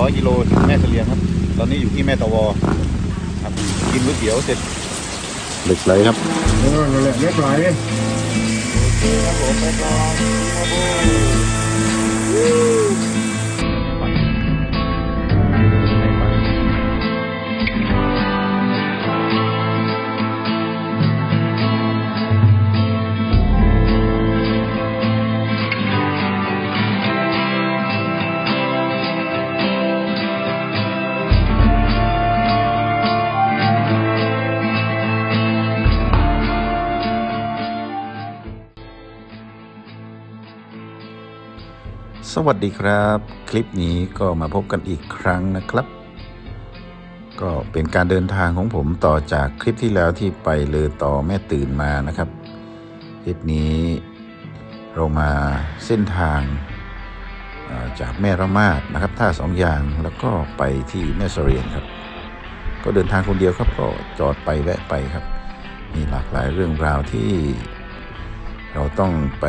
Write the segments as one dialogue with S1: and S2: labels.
S1: 100กิโลถึงแม่เสลียงครับ ตอนนี้อยู่ที่แม่ตะวอครับกินก๋วยเตี๋ยวเสร็จเหล็กไหลครับ
S2: เออนั่นแหละเรียบร้อยเลย
S1: ครับผมไปก่อนครับผม วัสดีครับ คลิปนี้ก็มาพบกันอีกครั้งนะครับ ก็เป็นการเดินทางของผมต่อจากคลิปที่แล้วที่ไปเลอต่อแม่ตื่นมานะครับ คลิปนี้เรามาเส้นทางจากแม่ระมาดนะครับท่าสองยางแล้วก็ไปที่แม่เสรียนครับ ก็เดินทางคนเดียวครับก็จอดไปแวะไปครับ มีหลากหลายเรื่องราวที่เราต้องไป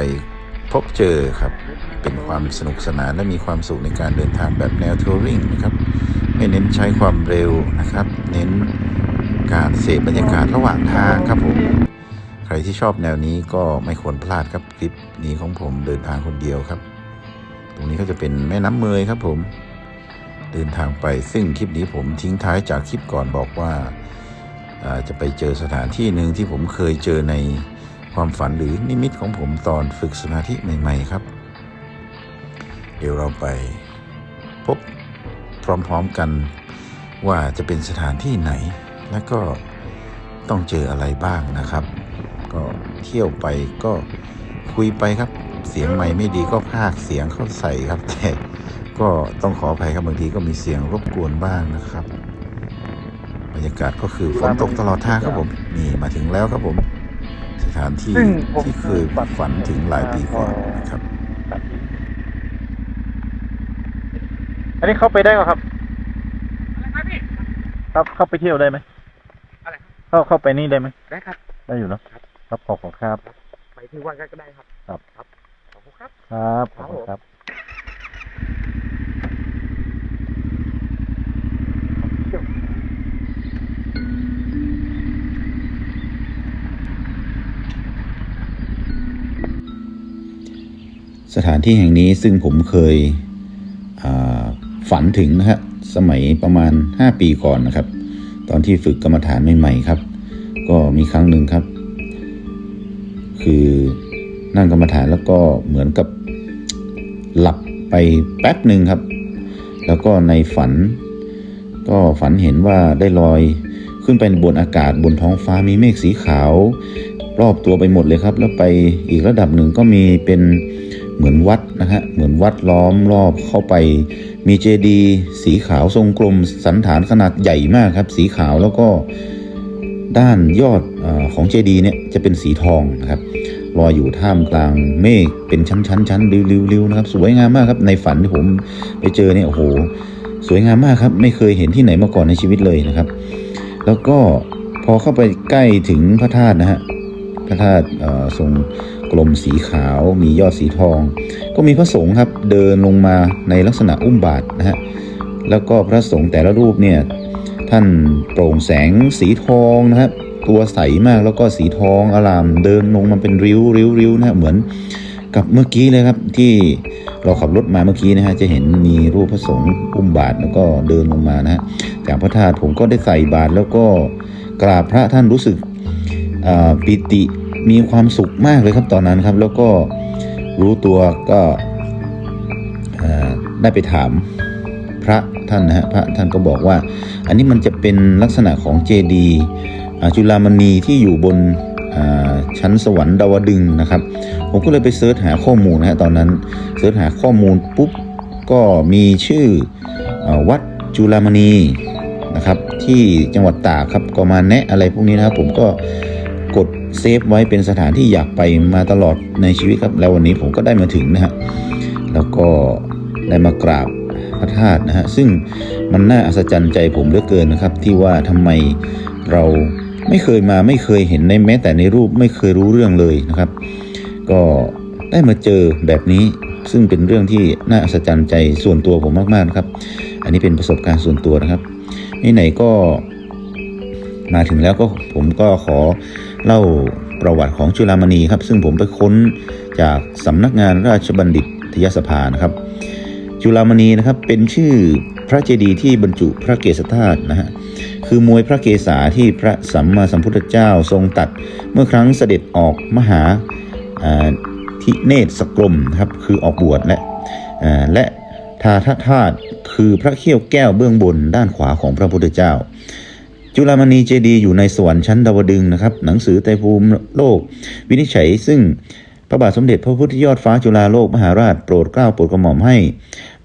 S1: พบเจอครับ เป็นความสนุกสนานและมีความสุขในการเดินทางแบบแนวทัวริงนะครับไม่เน้นใช้ความเร็วนะครับ เน้นการเสพบรรยากาศระหว่างทางครับผมใครที่ชอบแนวนี้ก็ไม่ควรพลาดครับคลิปนี้ของผมเดินทางคนเดียวครับ ตรงนี้ก็จะเป็นแม่น้ำเมยครับผม เดินทางไปซึ่งคลิปนี้ผมทิ้งท้ายจากคลิปก่อนบอกว่าอ่าจะไปเจอสถานที่หนึ่งที่ผมเคยเจอในความฝันหรือนิมิตของผมตอนฝึกสมาธิใหม่ ๆ ครับ เดี๋ยวเราไปพบพร้อมๆกันว่าจะเป็นสถานที่ไหน และก็ต้องเจออะไรบ้างนะครับ ก็เที่ยวไปก็คุยไปครับ เสียงใหม่ไม่ดีก็พากเสียงเข้าใส่ครับแต่ก็ต้องขออภัยครับบางทีก็มีเสียงรบกวนบ้างนะครับ บรรยากาศก็คือฝนตกตลอดทางครับผมนี่มาถึงแล้วครับผม สถานที่ที่เคยฝันถึงหลายปีก่อนนะครับ
S3: อันนี้เข้าไปได้ไหมครับครับเข้าไปเที่ยวได้ไหม
S2: อะไร
S3: เข้าเข้าไปนี่ได้ไหม
S2: ได้ครับ
S3: ได้อยู่เนอะครับขอบคุณครับ
S2: ไปที่วันก็ได้ครับ
S3: ครับ
S2: ครับขอบคุณครับ
S3: ครับขอบคุณครับ
S1: สถานที่แห่งนี้ซึ่งผมเคยอ่า ฝันถึงนะฮะสมัยประมาณ 5 ปีก่อนนะครับ ตอนที่ฝึกกรรมฐานใหม่ๆครับ ก็มีครั้งหนึ่งครับ คือนั่งกรรมฐานแล้วก็เหมือนกับหลับไปแป๊บหนึ่งครับ แล้วก็ในฝัน ก็ฝันเห็นว่าได้ลอยขึ้นไปบนอากาศบนท้องฟ้ามีเมฆสีขาว รอบตัวไปหมดเลยครับ แล้วไปอีกระดับหนึ่งก็มีเป็นเหมือนวัดนะฮะเหมือนวัดล้อมรอบเข้าไป มีเจดีย์สีขาวทรงกลมสันฐานขนาดใหญ่มากครับ สีขาวแล้วก็ด้านยอดอของเจดีย์เนี่ยจะเป็นสีทองนะครับลอยอยู่ท่ามกลางเมฆเป็นชั้นชั้นชั้นริ้วๆนะครับ สวยงามมากครับในฝันที่ผมไปเจอเนี่ยโอ้โหสวยงามมากครับ ไม่เคยเห็นที่ไหนมาก่อนในชีวิตเลยนะครับ แล้วก็พอเข้าไปใกล้ถึงพระธาตุนะฮะพระธาตุทรง กลมสีขาว มียอดสีทอง ก็มีพระสงฆ์ครับเดินลงมาในลักษณะอุ้มบาทนะฮะแล้วก็พระสงฆ์แต่ละรูปเนี่ยท่านโปร่งแสงสีทองนะครับ ตัวใสมากแล้วก็สีทองอลามเดินลงมาเป็นริ้วริ้วริ้วนะฮะเหมือนกับเมื่อกี้เลยครับที่เราขับรถมาเมื่อกี้นะฮะจะเห็นมีรูปพระสงฆ์อุ้มบาทแล้วก็เดินลงมานะฮะจากพระธาตุผมก็ได้ใส่บาตรแล้วก็กราบพระท่านรู้สึกปิติ มีความสุขมากเลยครับตอนนั้นครับ แล้วก็รู้ตัวก็ได้ไปถามพระท่านนะฮะพระท่านก็บอกว่า อันนี้มันจะเป็นลักษณะของเจดีย์จุฬามณีที่อยู่บนชั้นสวรรค์ดาวดึงนะครับ ผมก็เลยไปเสิร์ชหาข้อมูลนะฮะตอนนั้นเสิร์ชหาข้อมูลปุ๊บก็มีชื่ออวัดจุฬามณีนะครับที่จังหวัดตากครับก็มาแนะอะไรพวกนี้นะครับผมก็ เซฟไว้เป็นสถานที่อยากไปมาตลอดในชีวิตครับ แล้ววันนี้ผมก็ได้มาถึงนะฮะแล้วก็ได้มากราบพระธาตุนะฮะซึ่งมันน่าอัศจรรย์ใจผมเหลือเกินนะครับ ที่ว่าทำไมเราไม่เคยมาไม่เคยเห็นในแม้แต่ในรูปไม่เคยรู้เรื่องเลยนะครับ ก็ได้มาเจอแบบนี้ซึ่งเป็นเรื่องที่น่าอัศจรรย์ใจส่วนตัวผมมากๆนะครับ อันนี้เป็นประสบการณ์ส่วนตัวนะครับไหนๆก็ มาถึงแล้วก็ผมก็ขอเล่าประวัติของจุฬามณีครับ ซึ่งผมไปค้นจากสำนักงานราชบัณฑิตยสภานะครับ จุฬามณีนะครับเป็นชื่อพระเจดีย์ที่บรรจุพระเกศธาตุนะฮะคือมวยพระเกศาที่พระสัมมาสัมพุทธเจ้าทรงตัดเมื่อครั้งเสด็จออกมหาทิเนศสกรมครับคือออกบวชและและทาทธาตุคือพระเขี้ยวแก้วเบื้องบนด้านขวาของพระพุทธเจ้า จุฬามณีเจดีย์อยู่ในสวรรค์ชั้นดาวดึงนะครับ หนังสือไตภูมิโลก วินิจฉัยซึ่งพระบาทสมเด็จพระพุทธยอดฟ้าจุฬาโลกมหาราชโปรดเกล้าโปรดกระหม่อมให้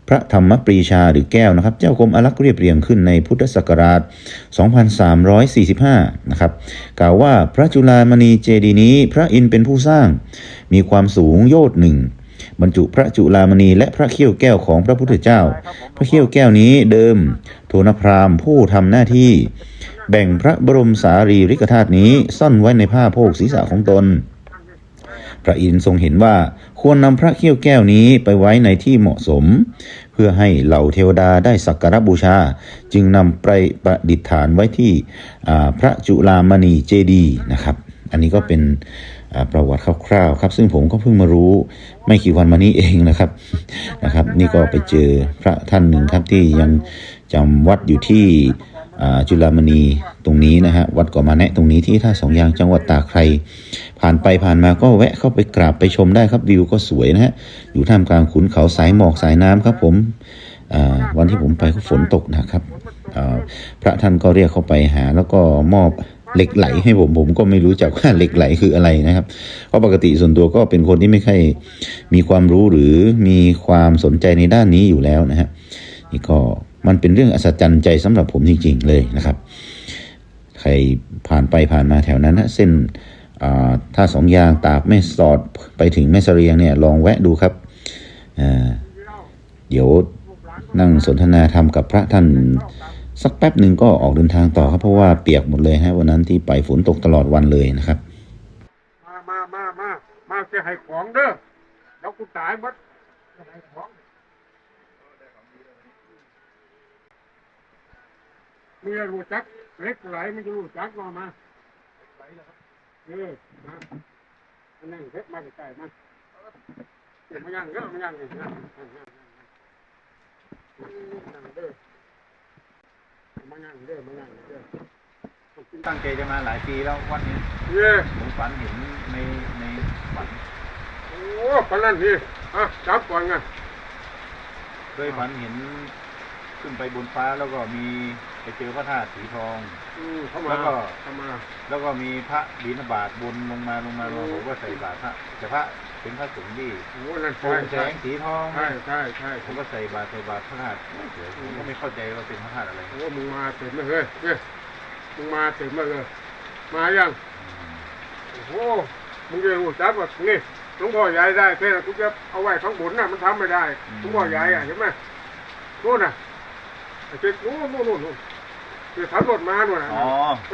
S1: พระธรรมปรีชาหรือแก้วนะครับ เจ้ากรมอารักษ์เรียบเรียงขึ้นในพุทธศักราช 2345 นะครับ กล่าวว่าพระจุฬามณีเจดีนี้ พระอินทร์เป็นผู้สร้าง มีความสูงโยชน์หนึ่ง บรรจุพระจุฬามณีและพระเขี้ยวแก้วของพระพุทธเจ้า พระเขี้ยวแก้วนี้เดิมโทนพราหมณ์ผู้ทำหน้าที่ แบ่งพระบรมสารีริกธาตุนี้ซ่อนไว้ในผ้าโพกศีรษะของตน พระอินทร์ทรงเห็นว่าควรนำพระเขี้ยวแก้วนี้ไปไว้ในที่เหมาะสม เพื่อให้เหล่าเทวดาได้สักการบูชา จึงนำไปประดิษฐานไว้ที่พระจุลามณีเจดีย์นะครับ อันนี้ก็เป็น ประวัติคร่าวๆครับ ซึ่งผมก็เพิ่งมารู้ไม่กี่วันมานี้เองนะครับนะครับ นี่ก็ไปเจอพระท่านหนึ่งครับที่ยังจำวัดอยู่ที่จุฬามณีตรงนี้นะฮะวัดเกาะมาแนะตรงนี้ที่ท่าสองยางจังหวัดตากใคร ผ่านไปผ่านมาก็แวะเข้าไปกราบไปชมได้ครับวิวก็สวยนะฮะอยู่ท่ามกลางขุนเขาสายหมอกสายน้ำครับผมวันที่ผมไปก็ฝนตกนะครับพระท่านก็เรียกเข้าไปหาแล้วก็มอบ เหล็กไหลให้ผมผมก็ไม่รู้จักว่าเหล็กไหลคืออะไรนะครับ เพราะปกติส่วนตัวก็เป็นคนที่ไม่ค่อยมีความรู้หรือมีความสนใจในด้านนี้อยู่แล้วนะฮะนี่ก็มันเป็นเรื่องอัศจรรย์ใจสำหรับผมจริงๆเลยนะครับ ใครผ่านไปผ่านมาแถวนั้นนะเส้นอ่าท่าสองยางตากแม่สอดไปถึงแม่เสรียงเนี่ยลองแวะดูครับเดี๋ยวนั่งสนทนาธรรมกับพระท่าน สักแป๊บหนึ่งก็ออกเดินทางต่อครับ เพราะว่าเปียกหมดเลยฮะวันนั้นที่ไปฝนตกตลอดวันเลยนะครับ
S2: มามามามามาจะให้ของเด้อเดี๋ยวกูตายหมดจะให้ของมึงจะรู้จักเล็กไหลมึงจะรู้จักมามาเออมาอันนั่งเล็กมาใกล้มาเดี๋ยวมาย่างเด้อมาย่างเลยนะ มาย่างเด้อมาย่างเด้อ
S3: ตั้งใจจะมาหลายปีแล้ววันนี้
S2: เย้
S3: ผมฝันเห็นในในฝัน
S2: โอ้ปานนั้นนี่อะจับก่อนไง
S3: เคยฝันเห็นขึ้นไปบนฟ้าแล้วก็มีไปเจอพระธาตุสีทอง
S2: อืมเข้ามา
S3: แล้วก็
S2: เข้ามา
S3: แล้วก็มีพระบิณฑบาตบนลงมาลงมาลงมาผมก็ใส่บาตรพระแต่พระ เป็นพระสงฆ์ที่
S2: โอ้นั่น
S3: โปร่
S2: ใช่
S3: งแส
S2: ใช่
S3: งสีทอง
S2: ใช่ใช่ใช่
S3: ผมก็ใส่บาตรใส่บาตรพระธาตุเฉยผมก็ไม่เข้าใจว่าเป็นพระธาตุอะไร
S2: โอ้มึงมาเต็มเลยเฮ้ยเฮ้ยมึงมาเต็มเลยมายังโอ้โหมึงจะรู้จักว่านี่หลวงพ่อใหญ่ได้แค่กูจะเอาไว้ข้างบนน่ะมันทำไม่ได้หลวงพ่อใหญ่อะเห็นไหมนู่นน่ะไอ้เจ๊นู่นนู่นนู่นนู่นคือขับรถมานู่นน่ะ
S3: อ๋อไป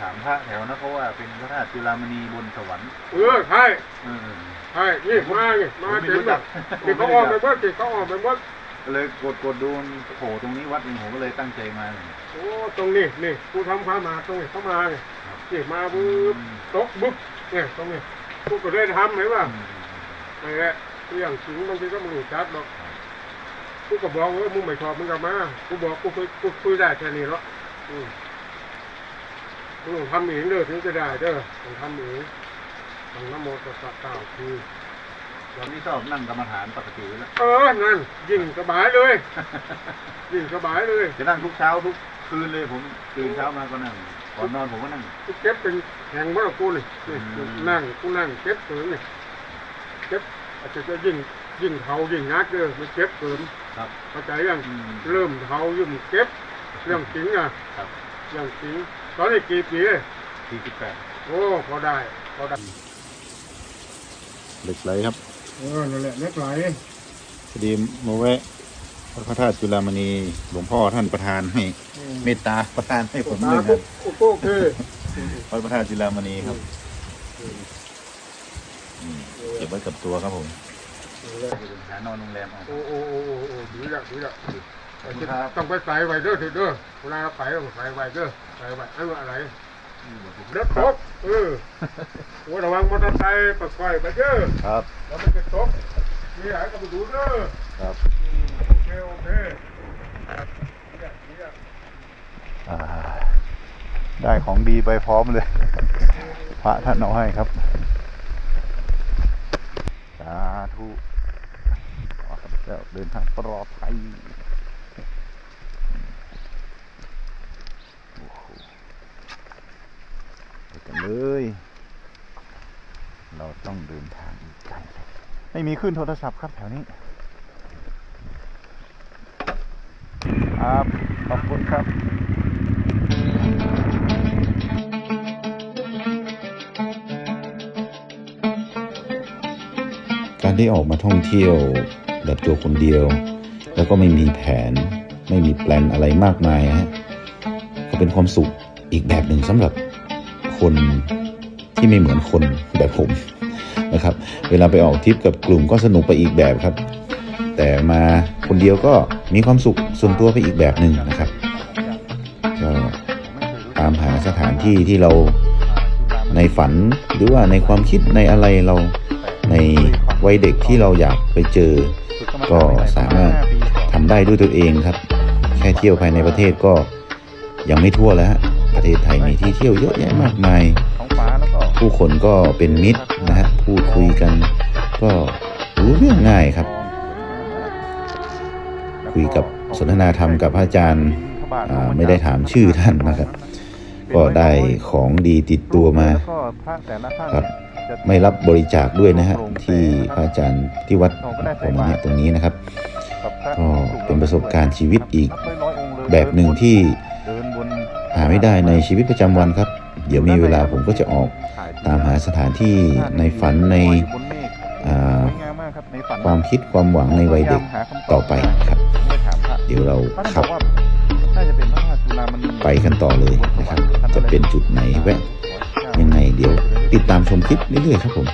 S3: ถามพระแถวนะเขาว่าเป็นพระธาตุจุฬามณีบนสวรรค์
S2: เออใช่
S3: เออ
S2: ใช่นี่มาไงมา
S3: ผมไม่
S2: เต็ม
S3: รู้
S2: เล
S3: จั
S2: ย
S3: ก
S2: เด็กเขาออกไปหมดเด็กเขาออกไปหมด
S3: ก็เลยกดกดดูมันโผล่ตรงนี้วัดหนึ่งผมก็เลยตั้งใจมาเลย
S2: โอ้ตรงนี้นี่กูทำพามาตรงนี้เข้ามาเนี่ยนี่มาบึ๊บตกบึ๊บเนี่ยตรงนี้กูก็ได้ทำเห็นป่ะไอ้แหละเรื่องจริงบางทีก็ไม่รู้จักหรอกกูก็บอกว่ามึงไม่ชอบมึงกลับมากูบอกกูคุยกูคุยได้แค่นี้หรอกอืมมึง ต้องทำเองเด้อถึงจะได้เด้อต้องทำเองต้องนโมตัสสะเก้าคือ
S3: ตอนนี้ชอบนั่งกรรมฐานปกติแล้ว
S2: เออนั่นยิ่งสบายเลย ยิ่งสบายเลย
S3: จะนั่งทุกเช้าทุกคืนเลยผมตื่นเช้ามาก็นั่งก่อนนอนผมก็นั่ง
S2: กูเก็บเป็นแห่งมรกูนี่นี่
S3: อืม
S2: นั่งกูนั่งเก็บเกินนี่เก็บอาจจะจะยิ่งยิ่งเทายิ่งนักเด้อมันเก็บเกิน
S3: ครับ
S2: เข้าใจยังเริ่มเทายิ่งเก็บเรื่องจริงอะ
S3: ครับ
S2: เรื่องจริง ตอนนี้กี่ปีเลย
S3: สี่สิบแปด
S2: โอ้พอได้พอได้
S1: เหล็กไหลครับ
S2: เออนั่นแหละเล็กไหล
S1: พอดีมาแวะวัดพระธาตุจุฬามณีหลวงพ่อท่านประทานให้เมตตาประทานให้ผม
S2: ตา
S1: ด้วย
S2: ปุ๊
S1: นะ
S2: บโอ้โหโอเค
S1: วัดพระธาตุจุฬามณีครับอืมเก็บไว้กับตัวครับผม
S2: เอ
S3: หานอนโรงแรมเอา
S2: โอ้โอ้โอ้โอ้โอ้ดีละดีละ
S3: ขอบคุณครับ
S2: ต้องไปใส่ไว้เด้อเถอะเด้อเวลาเราไปต้องใส่ไว้เด้อใส่ไว้อันว่าอะไรเด็กตกเออว่าระวังมอเตอร์ไซค์ปะก้อยไปเด้อ
S3: ครับ
S2: แล้วมันจะตกมีอะไรก็ไปดูเด้อ
S3: ครับ
S2: โอเคโอเคเนี่ยเนี่ย
S3: อ่าได้ของดีไปพร้อมเลย พระท่านเอาให้ครับสาธุขอข้าพเจ้าเดินทางปลอดภัยโอ้โหไป กันเลย เราต้องเดินทางอีกไกลเลยไม่มีขึ้นโทรศัพท์ครับแถวนี้ครับขอบคุณครับ
S1: การได้ออกมาท่องเที่ยวแบบตัวคนเดียว แล้วก็ไม่มีแผน ไม่มีแปลนอะไรมากมายฮะก็เป็นความสุขอีกแบบหนึ่งสำหรับ คนที่ไม่เหมือนคนแบบผมนะครับ เวลาไปออกทริปกับกลุ่มก็สนุกไปอีกแบบครับ แต่มาคนเดียวก็มีความสุขส่วนตัวไปอีกแบบหนึ่งนะครับก็ตามหาสถานที่ที่เราในฝันหรือว่าในความคิดในอะไรเราในวัยเด็กที่เราอยากไปเจอ ก็สามารถทำได้ด้วยตัวเองครับ แค่เที่ยวภายในประเทศก็ยังไม่ทั่วแล้วฮะ ประเทศไทยมีที่เที่ยวเยอะแยะมากมาย
S3: ท้องฟ้าแล้วก็
S1: ผู้คนก็เป็นมิตรนะฮะพูดคุยกัน ก็รู้เรื่องง่ายครับ คุยกับสนทนาธรรมกับพระอาจารย์อ่าไม่ได้ถามชื่อท่านนะครับ ก็ได้ของดีติดตัวมา
S3: แล้วก็พระแต่ละท่าน
S1: ครับ
S3: จะ
S1: ไม่รับบริจาคด้วยนะฮะที่พระอาจารย์ที่วัดผมเนี่ยตรงนี้นะครับ
S3: กับพระ
S1: ก็เป็นประสบการณ์ชีวิตอีก
S3: นัร้อยๆองค์เลย
S1: แบบหนึ่งที่
S3: เดินบน
S1: หาไม่ได้ในชีวิตประจำวันครับ เดี๋ยวมีเวลาผมก็จะออกตามหาสถานที่ในฝันใน
S3: ค
S1: วามคิดความหวังในวัยเด็ก
S3: ต่
S1: อไปครับ
S3: เดี๋
S1: ยวเราขั
S3: บ
S1: ไปกันต่อเลยนะครับ จะเป็นจุดไหนแวะยังไงเดี๋ยวติดตามชมคลิปเรื่อยๆครับผม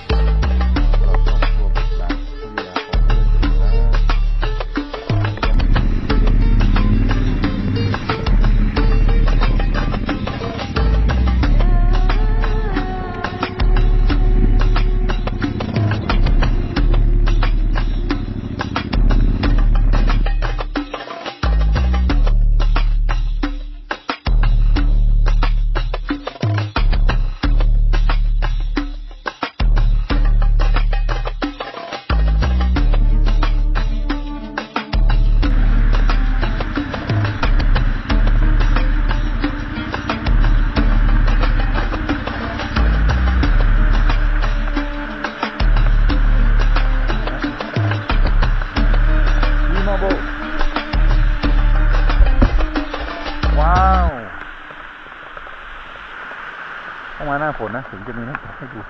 S3: ถึงจะมีน้ำตกให้ดู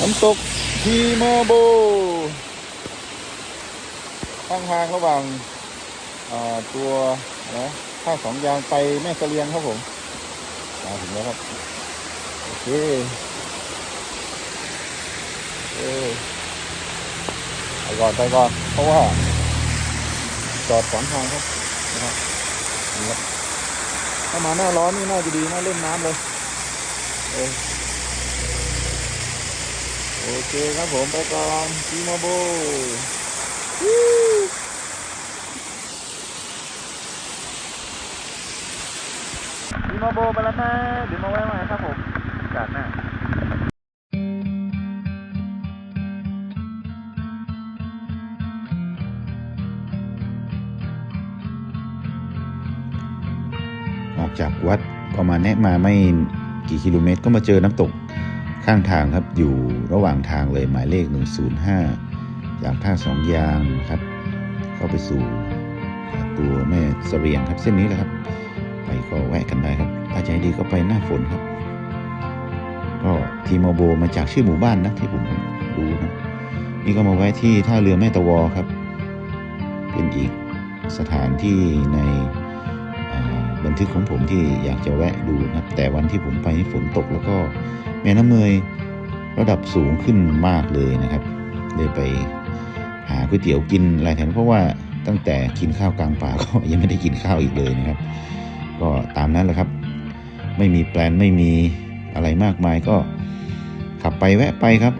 S3: น้ำตกทีมาโบข้างทางระหว่างตัวนะข้างสองยางไปแม่เสลียงครับผม มาถึงแล้วครับ โอเคเออไปก่อนไปก่อนเพราะว่า จอดขวางทางครับนะครับนี่ครับถ้ามาหน้าร้อนนี่น่าจะดีน่าเล่นน้ำเลยเออโอเคครับผมไปก่อนซีมาโบซี มาโบไปแล้วนะเดี๋ยวมาแวะใหม่ครับผมโอกหน้า
S1: ออกจากวัดประมาณเนี้มาไม่กี่กิโลเมตร ก็มาเจอน้ำตกข้างทางครับอยู่ระหว่างทางเลยหมายเลข 105 จากท่าสองยางครับ เข้าไปสู่ตัวแม่เสรียงครับเส้นนี้แหละครับ ก็แวะกันได้ครับ ถ้าใจดีก็ไปหน้าฝนครับ ก็ทีมอโบมาจากชื่อหมู่บ้านนะที่ผมดูนะ นี่ก็มาแวะที่ท่าเรือแม่ตะวอครับ เป็นอีกสถานที่ในบันทึกของผมที่อยากจะแวะดูนะครับ แต่วันที่ผมไปฝนตกแล้วก็แม่น้ำเมยระดับสูงขึ้นมากเลยนะครับเลยไปหาก๋วยเตี๋ยวกินอะไรแถวนั้นเพราะว่าตั้งแต่กินข้าวกลางป่าก็ยังไม่ได้กินข้าวอีกเลยนะครับ ก็ตามนั้นแหละครับ ไม่มีแปลนไม่มีอะไรมากมายก็ขับไปแวะไปครับ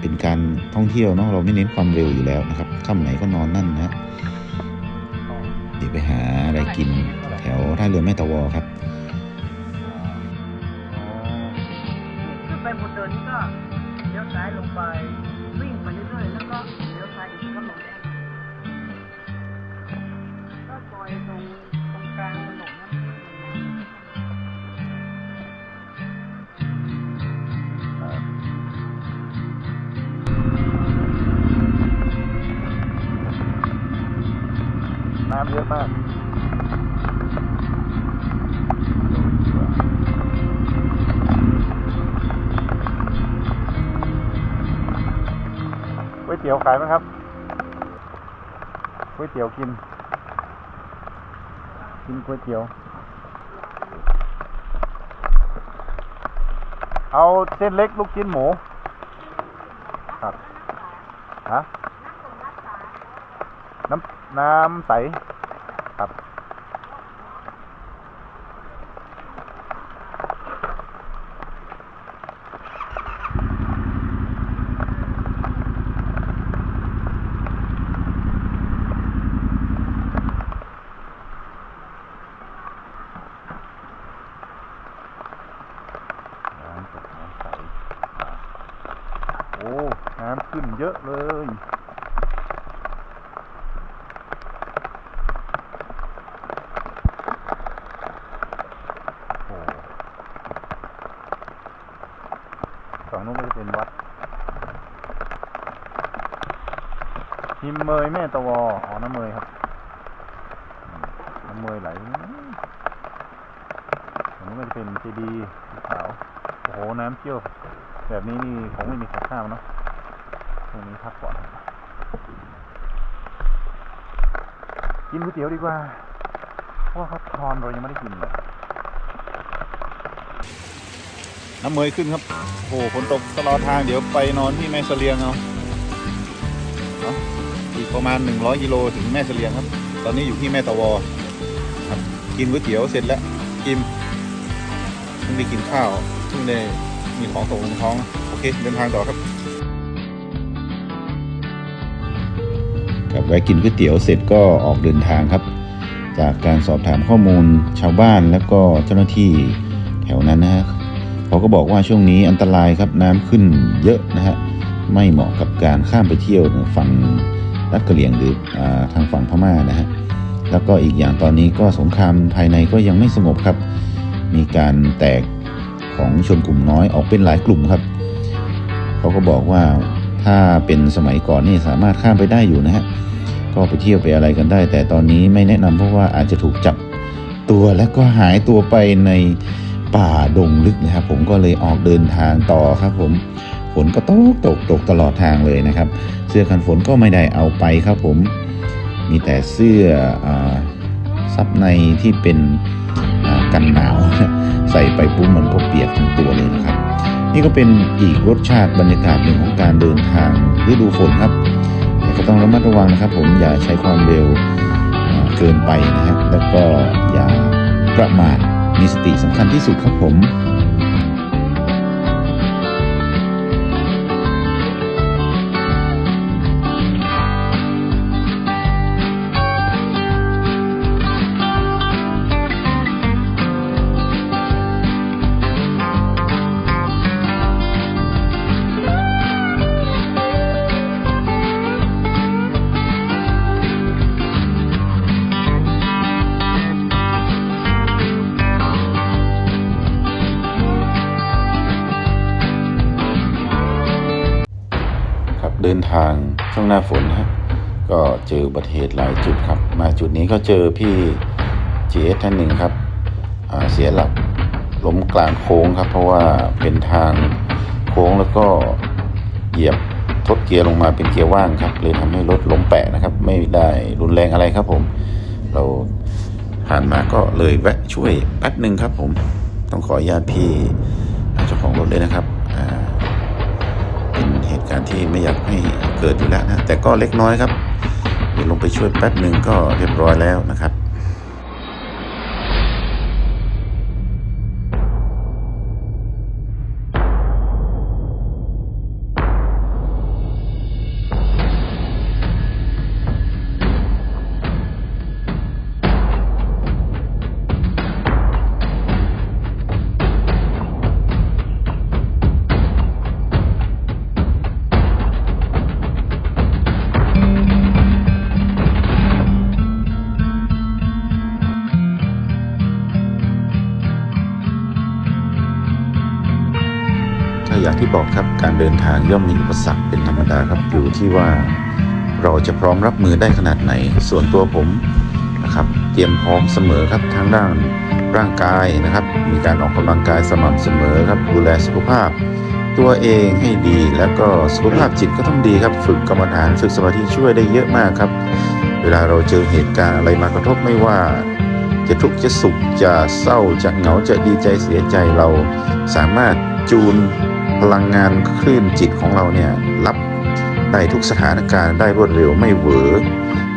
S1: เป็นการท่องเที่ยวเนาะเราไม่เน้นความเร็วอยู่แล้วนะครับค่ำไหนก็นอนนั่นนะเดี๋ยวไปหาอะไรกินแถวท่าเรือแม่ตะวอครับ
S4: เยอะ
S3: มากก๋วยเตี๋ยวขายไหมครับก๋วยเตี๋ยวกิน กินก๋วยเตี๋ยว เอาเส้นเล็กลูกชิ้นหมูครับฮะ น้ำใสครับน้ำสดน้ำใส โอ้ น้ำขึ้นเยอะเลย โอ้โหฝั่งนู้นก็จะเป็นวัดหิม เมยแม่ตะวออ๋อน้ำเมยครับน้ำเมยไหลฝั่งนู้ก็จะเป็นเจดีย์สีขาวโอ้โหน้ำเชี่ยวแบบนี้นี่คงไม่มีข้ามเนาะตรงนี้พักก่อนกินก๋วยเตี๋ยวดีกว่าเพราะว่าเขาทอนเรายังไม่ได้กินเลยน้ำเมยขึ้นครับ โอ้โหฝนตกตลอดทางเดี๋ยวไปนอนที่แม่เสลียงเอา ประมาณ 100กิโลถึงแม่เสลียงครับ ตอนนี้อยู่ที่แม่ตะวอครับกินก๋วยเตี๋ยวเสร็จแล้วกินเพิ่งได้กินข้าวเพิ่งได้มีของตกลงท้อง โอเคเดินทางต่อครับ
S1: ครับแวะกินก๋วยเตี๋ยวเสร็จก็ออกเดินทางครับ จากการสอบถามข้อมูลชาวบ้านแล้วก็เจ้าหน้าที่แถวนั้นนะฮะเขาก็บอกว่าช่วงนี้อันตรายครับน้ำขึ้นเยอะนะฮะไม่เหมาะกับการข้ามไปเที่ยวฝั่ง รัฐกะเหรี่ยงหรืออทางฝั่งพม่านะฮะแล้วก็อีกอย่างตอนนี้ก็สงครามภายในก็ยังไม่สงบครับ มีการแตกของชนกลุ่มน้อยออกเป็นหลายกลุ่มครับเขาก็บอกว่าถ้าเป็นสมัยก่อนนี่สามารถข้ามไปได้อยู่นะฮะก็ไปเที่ยวไปอะไรกันได้ แต่ตอนนี้ไม่แนะนำเพราะว่าอาจจะถูกจับตัวแล้วก็หายตัวไปในป่าดงลึกนะครับ ผมก็เลยออกเดินทางต่อครับผม ฝนก็ตกตกตกตลอดทางเลยนะครับ เสื้อกันฝนก็ไม่ได้เอาไปครับผม มีแต่เสื้ออซับในที่เป็นกันหนาว ใส่ไปปุ๊บมันก็เปียกทั้งตัวเลยนะครับ นี่ก็เป็นอีกรสชาติบรรยากาศหนึ่งของการเดินทางฤดูฝนครับแต่ก็ต้องระมัดระวังนะครับ ผมอย่าใช้ความเร็วเกินไปนะฮะแล้วก็อย่าประมาทมีสติสำคัญที่สุดครับผม ทางช่วงหน้าฝนฮะก็เจออุบัติเหตุหลายจุดครับ มาจุดนี้ก็เจอพี่ GS ท่านหนึ่งครับเสียหลักล้มกลางโค้งครับ เพราะว่าเป็นทางโค้งแล้วก็เหยียบทดเกียร์ลงมาเป็นเกียร์ว่างครับเลยทำให้รถล้มแปะนะครับ ไม่ได้รุนแรงอะไรครับผม เราผ่านมาก็เลยแวะช่วยแป๊บหนึ่งครับผมต้องขออนุญาตพี่เจ้าของรถเลยนะครับ ที่ไม่อยากให้เกิดอยู่แล้วนะแต่ก็เล็กน้อยครับเดี๋ยวลงไปช่วยแป๊บหนึ่งก็เรียบร้อยแล้วนะครับ ย่อมมีอุปสรรคเป็นธรรมดาครับอยู่ที่ว่าเราจะพร้อมรับมือได้ขนาดไหน ส่วนตัวผมนะครับเตรียมพร้อมเสมอครับทั้งด้านร่างกายนะครับ มีการออกกำลังกายสม่ำเสมอครับดูแลสุขภาพ ตัวเองให้ดีแล้วก็สุขภาพจิตก็ต้องดีครับ ฝึกกรรมฐานฝึกสมาธิช่วยได้เยอะมากครับ เวลาเราเจอเหตุการณ์อะไรมากระทบไม่ว่า จะทุกข์จะสุขจะเศร้าจะเหงาจะดีใจเสียใจเราสามารถจูน พลังงานคลื่นจิตของเราเนี่ยรับได้ทุกสถานการณ์ได้รวดเร็วไม่เหวอ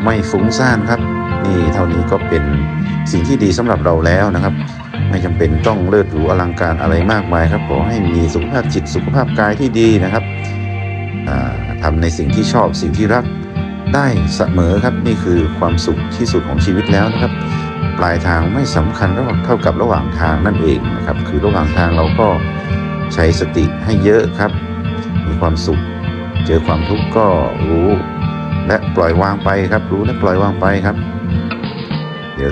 S1: ไม่ฟุ้งซ่านครับ นี่เท่านี้ก็เป็นสิ่งที่ดีสำหรับเราแล้วนะครับ ไม่จำเป็นต้องเลิศหรูอลังการอะไรมากมายครับขอให้มีสุขภาพจิตสุขภาพกายที่ดีนะครับอ่าทำในสิ่งที่ชอบสิ่งที่รักได้เสมอครับนี่คือความสุขที่สุดของชีวิตแล้วนะครับ ปลายทางไม่สำคัญระหว่างเท่ากับระหว่างทางนั่นเองนะครับ คือระหว่างทางเราก็ ใช้สติให้เยอะครับ มีความสุข เจอความทุกข์ก็รู้ และปล่อยวางไปครับ รู้และปล่อยวางไปครับ เดี๋ยว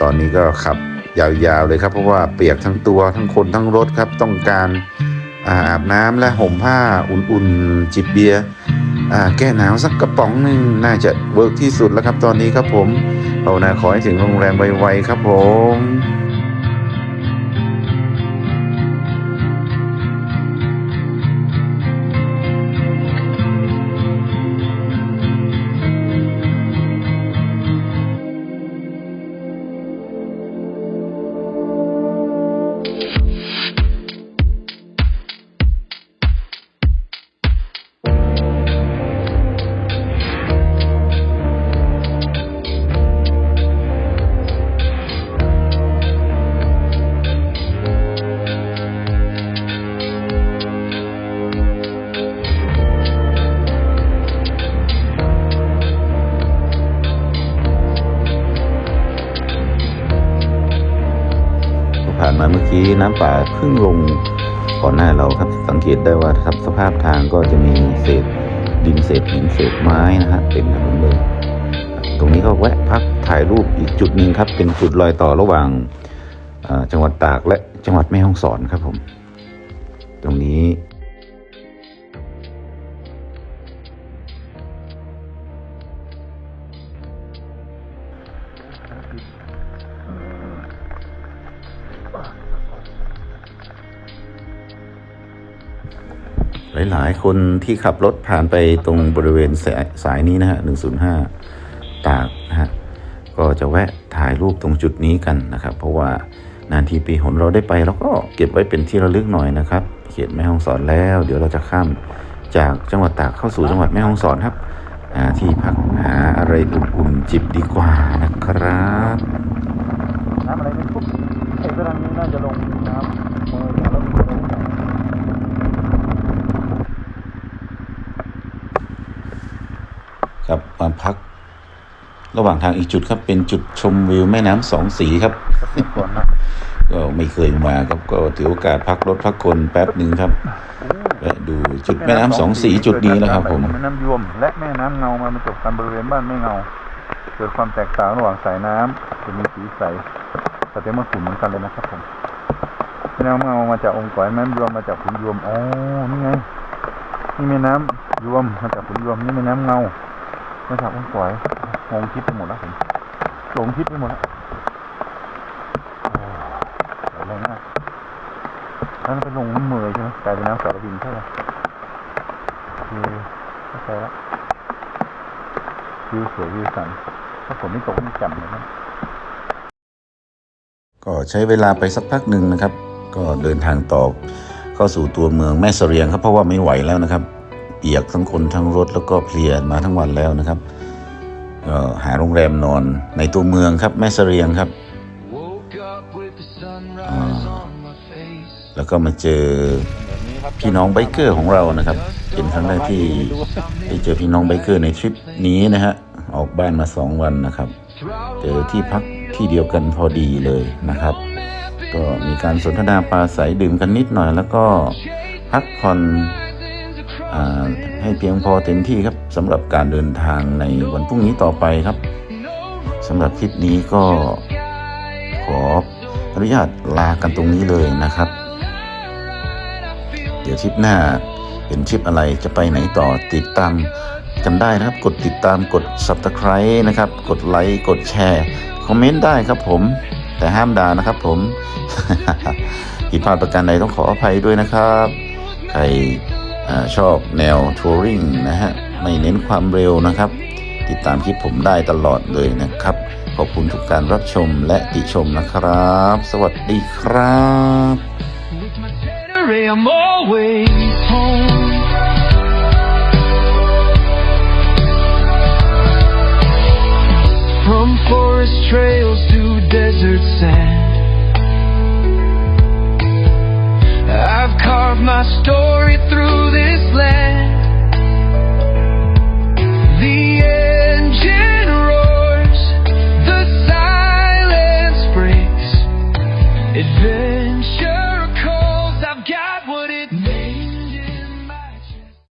S1: ตอนนี้ก็ขับยาวๆเลยครับ เพราะว่าเปียกทั้งตัวทั้งคนทั้งรถครับ ต้องการอาบน้ำและห่มผ้าอุ่นๆ จิบเบียร์แก้หนาวสักกระป๋องหนึ่งน่าจะเวิร์กที่สุดแล้วครับตอนนี้ครับผมภาวนาขอให้ถึงโรงแรมไวๆครับผม น้ำป่าเพิ่งลงก่อนหน้าเราครับ สังเกตได้ว่าครับสภาพทางก็จะมีเศษดินเศษหินเศษไม้นะฮะเต็มถนนเลยตรงนี้ก็แวะพักถ่ายรูปอีกจุดหนึ่งครับ เป็นจุดรอยต่อระหว่างจังหวัดตากและจังหวัดแม่ฮ่องสอนครับผม หลาย ๆ คนที่ขับรถผ่านไปตรงบริเวณสายสายนี้นะฮะ 105 ตากนะฮะ ก็จะแวะถ่ายรูปตรงจุดนี้กันนะครับ เพราะว่านานทีปีหนเราได้ไปแล้วก็เก็บไว้เป็นที่ระลึกหน่อยนะครับ เขตแม่ฮ่องสอนแล้ว เดี๋ยวเราจะข้ามจากจังหวัดตากเข้าสู่จังหวัดแม่ฮ่องสอนครับที่พักหาอะไรอุ่นๆจิบดีกว่านะครับ
S3: น้ำอะไรไม่ปุ๊บไอ้กลังนี้น่าจะลงน้ำเออแล้วลงไป
S1: ครับมาพัก ระหว่างทางอีกจุดครับ เป็นจุดชมวิวแม่น้ำสองสีครับ
S3: ก็
S1: ไม่เคยมาครับก็ถือโอกาสพักรถพักคนแป๊บหนึ่งครับแวะดูจุดแม่น้ำสองสีจุดนี้นะครับ ผม
S3: แม่น้ำยวมและแม่น้ำเงามาบรรจบกันบริเวณบ้านแม่เงาเกิดความแตกต่างระหว่างสายน้ำจะมีสีใสแต่เป็นมันขุ่นเหมือนกันเลยนะครับผมแม่น้ำเงามาจากองค์ก่อยแม่น้ำยวมมาจากขุนยวมอ๋อนี่ไงนี่แม่น้ำยวมมาจากขุนยวมนี่แม่น้ำเงา มาจากองค์ก่อยงงทิศไปหมดแล้วผมหลงทิศไปหมดแล้วอ้ไหลแรงมากแล้วมันไปลงน้ำเมยใช่ไหมกลายเป็นน้ำสารบินใช่ไหมโอเคเข้าใจแล้ววิวสวยวิวสันถ้าฝนไม่ตกนี่จ่มเลยนะ
S1: ก็ใช้เวลาไปสักพักหนึ่งนะครับ ก็เดินทางต่อเข้าสู่ตัวเมืองแม่เสรียงครับเพราะว่าไม่ไหวแล้วนะครับ ปียกทั้งคนทั้งรถแล้วก็เพลียมาทั้งวันแล้วนะครับก็หาโรงแรมนอนในตัวเมืองครับแม่เสรียงครับ แล้วก็มาเจอพี่น้องไบเกอร์ของเรานะครับ เป็นครั้งแรกที่ได้เจอพี่น้องไบเกอร์ในทริปนี้นะฮะออกบ้านมาสองวันนะครับ เจอที่พักที่เดียวกันพอดีเลยนะครับ ก็มีการสนทนาปราศัยดื่มกันนิดหน่อย แล้วก็พักผ่อน ให้เพียงพอเต็มที่ครับสำหรับการเดินทางในวันพรุ่งนี้ต่อไปครับสำหรับคลิปนี้ก็ขออนุญาตลากันตรงนี้เลยนะครับ เดี๋ยวทริปหน้าเป็นทริปอะไรจะไปไหนต่อติดตามกันได้นะครับ กดติดตามกด subscribe นะครับ กดไลค์กดแชร์คอมเมนต์ได้ครับผม แต่ห้ามด่านะครับผมผิดพลาดประการใดต้องขออภัยด้วยนะครับ ใคร อชอบแนวทัวริงนะฮะ ไม่เน้นความเร็วนะครับ ติดตามคลิปผมได้ตลอดเลยนะครับ ขอบคุณทุกการรับชมและติชมนะครับ สวัสดีครับ
S5: From forest trails to desert sand. I've carved my story through this land. The engine roars, the silence breaks. Adventure